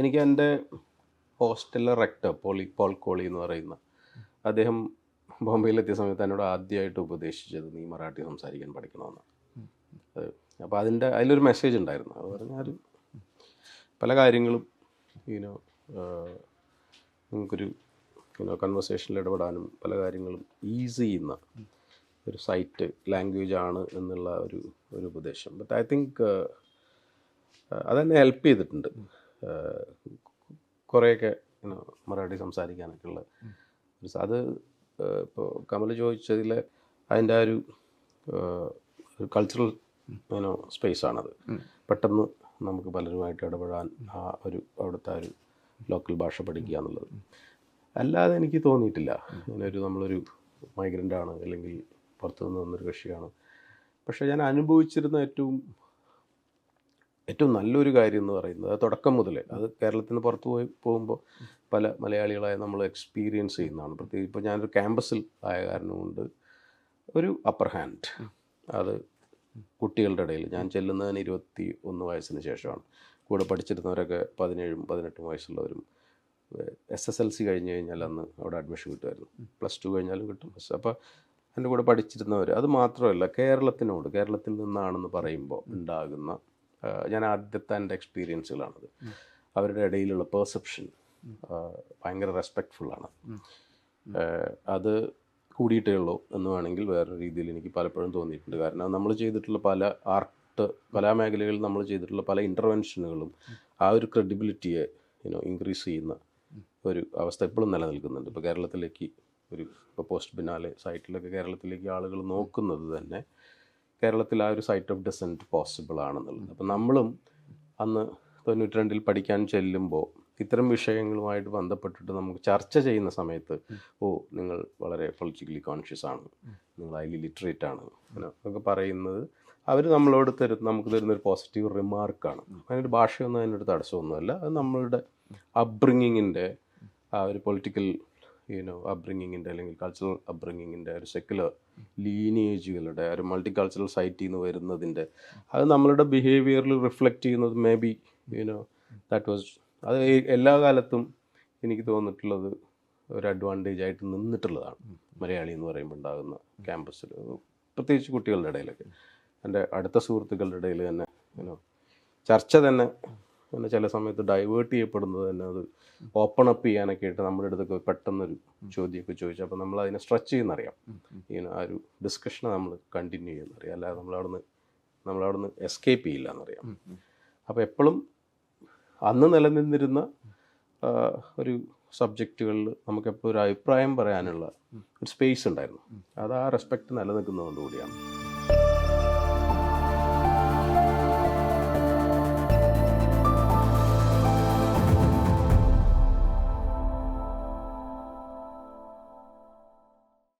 എനിക്ക് എന്റെ ഹോസ്റ്റലിലെ റെക്ടർ പോളി പോൾ കോളി എന്ന് പറയുന്ന അദ്ദേഹം ബോംബെയിലെത്തിയ സമയത്ത് എന്നോട് ആദ്യമായിട്ട് ഉപദേശിച്ചത് നീ മറാഠി സംസാരിക്കാൻ പഠിക്കണമെന്ന്. അത് അപ്പോൾ അതിന്റെ അതിലൊരു മെസ്സേജ് ഉണ്ടായിരുന്നു. അത് പറഞ്ഞാൽ പല കാര്യങ്ങളും യൂനോ നിങ്ങൾക്കൊരു യൂനോ കൺവെർസേഷനിൽ ഇടപെടാനും പല കാര്യങ്ങളും ഈസി ചെയ്യുന്ന ഒരു സൈറ്റ് ലാംഗ്വേജ് ആണ് എന്നുള്ള ഒരു ഒരു ഉപദേശം. ബട്ട് ഐ തിങ്ക് അതെന്നെ ഹെൽപ്പ് ചെയ്തിട്ടുണ്ട്. കുറേയൊക്കെ യുനോ മറാഠി സംസാരിക്കാനൊക്കെ ഉള്ള അത് ഇപ്പോൾ കമൽ ചോദിച്ചതിൽ അതിന്റെ ആ ഒരു കൾച്ചറൽ ഇനോ സ്പേസ് ആണത്. പെട്ടെന്ന് നമുക്ക് പലരുമായിട്ട് ഇടപെടാൻ ആ ഒരു അവിടുത്തെ ഒരു ലോക്കൽ ഭാഷ പഠിക്കുക എന്നുള്ളത്. അല്ലാതെ എനിക്ക് തോന്നിയിട്ടില്ല. ഇങ്ങനൊരു ഒരു നമ്മളൊരു മൈഗ്രന്റ് ആണ് അല്ലെങ്കിൽ പുറത്തുനിന്ന് വന്നൊരു കക്ഷിയാണ്. പക്ഷേ ഞാൻ അനുഭവിച്ചിരുന്ന ഏറ്റവും ഏറ്റവും നല്ലൊരു കാര്യം എന്ന് പറയുന്നത് തുടക്കം മുതലേ. അത് കേരളത്തിൽ നിന്ന് പുറത്ത് പോയി പോകുമ്പോൾ പല മലയാളികളായ നമ്മൾ എക്സ്പീരിയൻസ് ചെയ്യുന്നതാണ്. പ്രത്യേകിച്ച് ഇപ്പോൾ ഞാനൊരു ക്യാമ്പസിൽ ആയ കാരണം കൊണ്ട് ഒരു അപ്പർ ഹാൻഡ് അത് കുട്ടികളുടെ ഇടയിൽ. ഞാൻ ചെല്ലുന്നതിന് ഇരുപത്തി ഒന്ന് വയസ്സിന് ശേഷമാണ്. കൂടെ പഠിച്ചിരുന്നവരൊക്കെ പതിനേഴും പതിനെട്ടും വയസ്സുള്ളവരും എസ് എസ് എൽ സി കഴിഞ്ഞ് കഴിഞ്ഞാൽ അന്ന് അവിടെ അഡ്മിഷൻ കിട്ടുമായിരുന്നു. പ്ലസ് ടു കഴിഞ്ഞാലും കിട്ടും. അപ്പോൾ എന്റെ കൂടെ പഠിച്ചിരുന്നവർ അത് മാത്രമല്ല കേരളത്തിനോട് കേരളത്തിൽ നിന്നാണെന്ന് പറയുമ്പോൾ ഉണ്ടാകുന്ന ഞാൻ ആദ്യത്തെ എന്റെ എക്സ്പീരിയൻസുകളാണത് അവരുടെ ഇടയിലുള്ള പെർസെപ്ഷൻ ഭയങ്കര റെസ്പെക്റ്റ്ഫുള്ളാണ് അത് കൂടിയിട്ടേ ഉള്ളൂ എന്ന് വേണമെങ്കിൽ വേറെ രീതിയിൽ എനിക്ക് പലപ്പോഴും തോന്നിയിട്ടുണ്ട്. കാരണം നമ്മൾ ചെയ്തിട്ടുള്ള പല ആർട്ട് കലാമേഖലകളിൽ നമ്മൾ ചെയ്തിട്ടുള്ള പല ഇന്റർവെൻഷനുകളും ആ ഒരു ക്രെഡിബിലിറ്റിയെ യുനോ ഇൻക്രീസ് ചെയ്യുന്ന ഒരു അവസ്ഥ എപ്പോഴും നിലനിൽക്കുന്നുണ്ട്. ഇപ്പോൾ കേരളത്തിലേക്ക് ഒരു ഇപ്പോൾ പോസ്റ്റ് ബിനാലെ സൈറ്റിലൊക്കെ കേരളത്തിലേക്ക് ആളുകൾ നോക്കുന്നത് തന്നെ കേരളത്തിൽ ആ ഒരു സൈറ്റ് ഓഫ് ഡിസെന്റ് പോസിബിൾ ആണെന്നുള്ളത്. അപ്പം നമ്മളും അന്ന് തൊണ്ണൂറ്റി രണ്ടിൽ പഠിക്കാൻ ചെല്ലുമ്പോൾ ഇത്തരം വിഷയങ്ങളുമായിട്ട് ബന്ധപ്പെട്ടിട്ട് നമുക്ക് ചർച്ച ചെയ്യുന്ന സമയത്ത് ഓ നിങ്ങൾ വളരെ പൊളിറ്റിക്കലി കോൺഷ്യസ് ആണ്. നിങ്ങൾ ഹൈലി ലിറ്ററേറ്റ് ആണ്. അങ്ങനെ പറയുന്നത് അവർ നമ്മളോട് തരുന്ന നമുക്ക് തരുന്ന ഒരു പോസിറ്റീവ് റിമാർക്കാണ് അതിനൊരു ഭാഷയൊന്നും അതിനൊരു തടസ്സമൊന്നുമല്ല. അത് നമ്മളുടെ അപ്ബ്രിങ്ങിങ്ങിന്റെ ആ ഒരു പൊളിറ്റിക്കൽ യുനോ അബ്രിങ്ങിങ്ങിന്റെ അല്ലെങ്കിൽ കൾച്ചറൽ അബ്രിങ്ങിങ്ങിന്റെ ഒരു സെക്കുലർ ലീനിയേജുകളുടെ ഒരു മൾട്ടി കൾച്ചറൽ സൈറ്റിൽ നിന്ന് വരുന്നതിന്റെ അത് നമ്മളുടെ ബിഹേവിയറിൽ റിഫ്ലക്റ്റ് ചെയ്യുന്നത് maybe you know that was അത് എല്ലാ കാലത്തും എനിക്ക് തോന്നിയിട്ടുള്ളത് ഒരു അഡ്വാന്റേജ് ആയിട്ട് നിന്നിട്ടുള്ളതാണ്. മലയാളി എന്ന് പറയുമ്പോൾ ഉണ്ടാകുന്ന ക്യാമ്പസിൽ പ്രത്യേകിച്ച് കുട്ടികളുടെ ഇടയിലൊക്കെ. എന്റെ അടുത്ത സുഹൃത്തുക്കളുടെ ഇടയിൽ തന്നെ ചർച്ച തന്നെ പിന്നെ ചില സമയത്ത് ഡൈവേർട്ട് ചെയ്യപ്പെടുന്നത് തന്നെ അത് ഓപ്പൺ അപ്പ് ചെയ്യാനൊക്കെ ആയിട്ട് നമ്മുടെ അടുത്തൊക്കെ പെട്ടെന്നൊരു ചോദ്യമൊക്കെ ചോദിച്ചു. അപ്പോൾ നമ്മൾ അതിനെ സ്ട്രെച്ച് ചെയ്യുന്നറിയാം. ഇങ്ങനെ ആ ഒരു ഡിസ്കഷനെ നമ്മൾ കണ്ടിന്യൂ ചെയ്യുന്നറിയാം. അല്ലാതെ നമ്മളവിടുന്ന് നമ്മളവിടുന്ന് എസ്കേപ്പ് ചെയ്യില്ല എന്നറിയാം. അപ്പോൾ എപ്പോഴും അന്ന് നിലനിന്നിരുന്ന ഒരു സബ്ജക്റ്റുകളിൽ നമുക്കെപ്പോൾ ഒരു അഭിപ്രായം പറയാനുള്ള ഒരു സ്പേസ് ഉണ്ടായിരുന്നു. അത് ആ റെസ്പെക്റ്റ് നിലനിൽക്കുന്നതുകൊണ്ട് കൂടിയാണ്